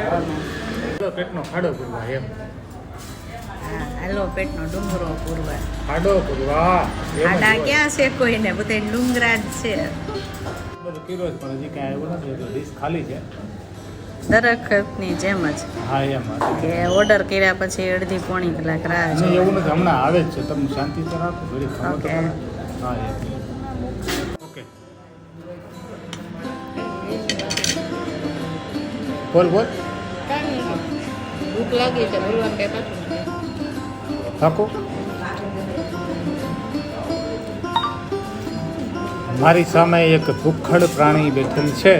ખાડો પેટનો ખાડો પૂરવા એમ. હાલો પેટનો ડુંગરો પૂરવા. ખાડો પૂરવા. ક્યાં છે કોઈને? બધે ડુંગરા જ છે. બધું કર્યો જ પણ હજી કાંઈ આવ્યું નથી ડીશ ખાલી છે. દરખતની જેમ જ. હા એમ કે ઓર્ડર કર્યા પછી અડધી પોણી કલાક રાહ છે એવું નથી હમણાં આવે જ છે. તમે શાંતિ તો રાખો ઘડી ખબર તો ઓકે. પડે. હા ઓકે. બોલ બોલ. ભૂખ લાગી છે બોલવાનું કઈ પાછું થાકો મારી સામે એક ભૂખડ પ્રાણી બેઠેલ છે.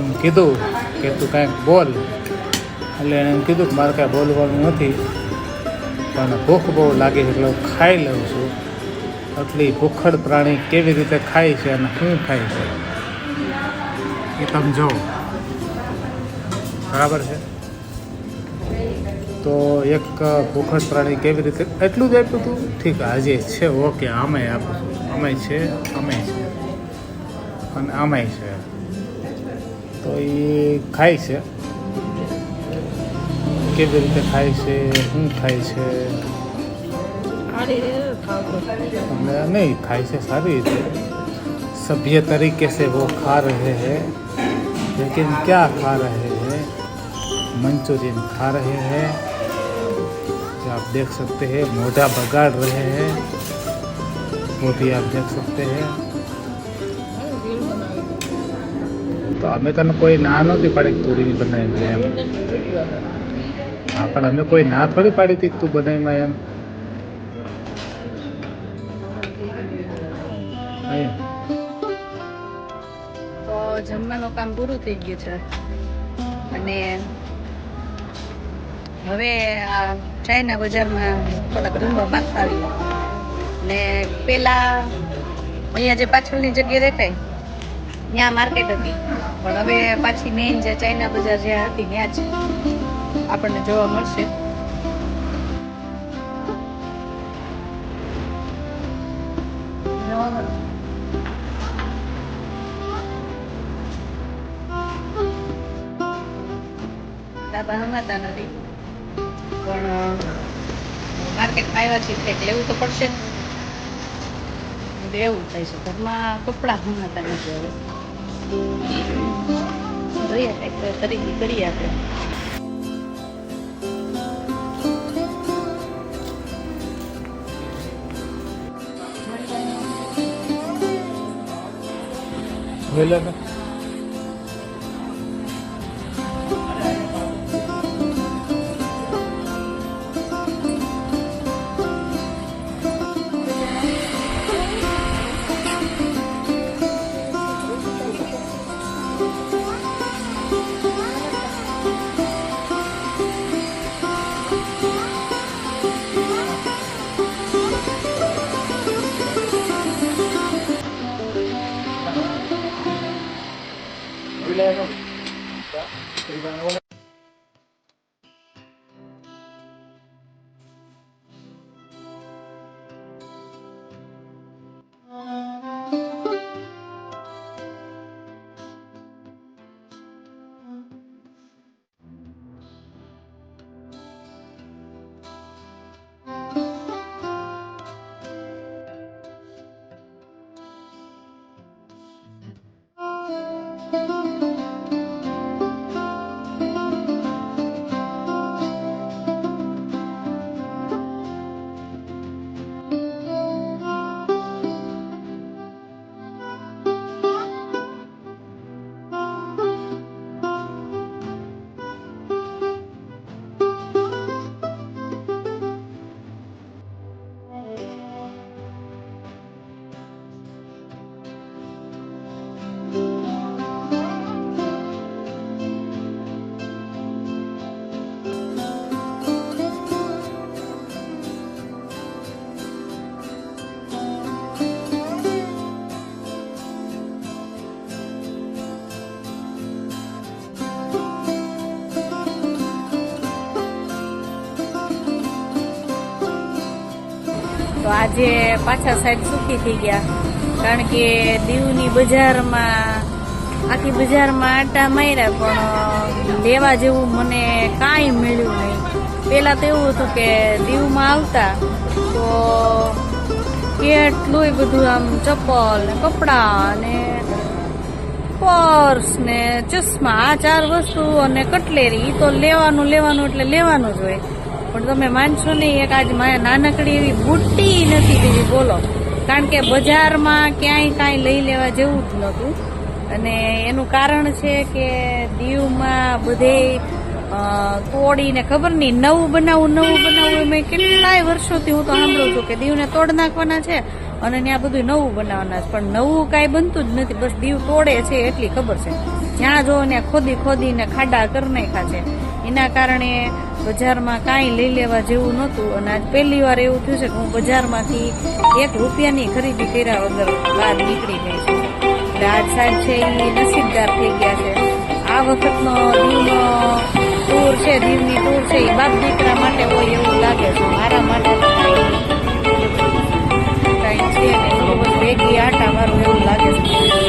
એમ કીધું કે તું કાંઈક બોલ. એટલે એણે એમ કીધું કે મારે કાંઈ બોલવાનું નથી. પણ ભૂખ બહુ લાગે છે એટલે હું ખાઈ લઉં છું. એટલી ભૂખડ પ્રાણી કેવી રીતે ખાય છે અને શું ખાય છે એ તમે જો બરાબર છે તો એક ભૂખડ પ્રાણી કેવી રીતે એટલું જ આપ્યું હતું ઠીક આજે છે ઓકે આમાંય આપું છું આમાંય છે આમાંય છે અને આમાંય છે તો એ ખાય છે કેવી રીતે ખાય છે શું ખાય છે અને નહીં ખાય છે સારી રીતે सभ्य तरीके से वो खा रहे हैं लेकिन क्या खा रहे हैं मंचूरियन खा रहे हैं जो आप देख सकते हैं मोजा बगाड़ रहे हैं वो भी आप देख सकते हैं તો અમે તને કોઈ ના નહોતી પાડી કે પૂરી બનાવીને એમ હા પણ અમે કોઈ ના થોડી પાડી હતી કે તું બનાવીમાં એમ એમ તો જમવાનું કામ પૂરું થઈ ગયું છે અને હવે ચાઇના બજારમાં થોડાક રૂમમાં માગતા આવી ને પેલા અહીંયા જે પાછળની જગ્યા દેખાય, ત્યાં માર્કેટ હતી. પણ હવે પાછી મેઇન જે ચાઇના બજાર જ્યાં હતી, ત્યાં જ આપણને જોવા મળશે. ડાબા હમાતા નથી પણ માર્કેટમાં આવ્યા છીએ કંઈક લેવું તો પડશે. એવું થાય છે. ઘરમાં કપડાં હમાતા નથી હવે. જોઈએ કંઈક ખરીદી કરીએ આપણે. વેલા ને તો આજે પાછા સાઈડ સુખી થઈ ગયા. કારણ કે દીવની બજારમાં, આખી બજારમાં આટા માર્યા, પણ લેવા જેવું મને કાંઈ મળ્યું નહીં. પહેલાં તો એવું હતું કે દીવમાં આવતા, તો કેટલુંય બધું આમ ચપ્પલ ને કપડાં ને પર્સ ને ચશ્મા, આ ચાર વસ્તુ અને કટલેરી તો લેવાનું લેવાનું એટલે લેવાનું જ હોય. પણ તમે માનશો નહીં, એક આજ નાનકડી એવી બુટ્ટી નથી બીજી, બોલો. કારણ કે બજારમાં ક્યાંય કાંઈ લઈ લેવા જેવું જ નહોતું. અને એનું કારણ છે કે દીવમાં બધે તોડીને ખબર નહીં, નવું બનાવવું નવું બનાવવું મેં કેટલાય વર્ષોથી હું તો સાંભળું છું કે દીવને તોડ નાખવાના છે અને ત્યાં બધું નવું બનાવવાના છે. પણ નવું કાંઈ બનતું જ નથી, બસ દીવ તોડે છે એટલી ખબર છે. જ્યાં જો ત્યાં ખોદી ખોદીને ખાડા કરી નાખ્યા છે. એના કારણે બજારમાં કાંઈ લઈ લેવા જેવું નહોતું અને આજ પહેલી વાર એવું થયું છે કે હું બજારમાંથી એક રૂપિયાની ખરીદી કર્યા વગર બહાર નીકળી ગઈ છું. એટલે આજ સાહેબ છે એ નસીબદાર થઈ ગયા છે. આ વખતનો દીવનો ટૂર છે, દીવની ટૂર છે એ બાપ દીકરા માટે હોય એવું લાગે છે. મારા માટે કાંઈ છે ને બહુ જ ભેગી આટા મારું એવું લાગે છે.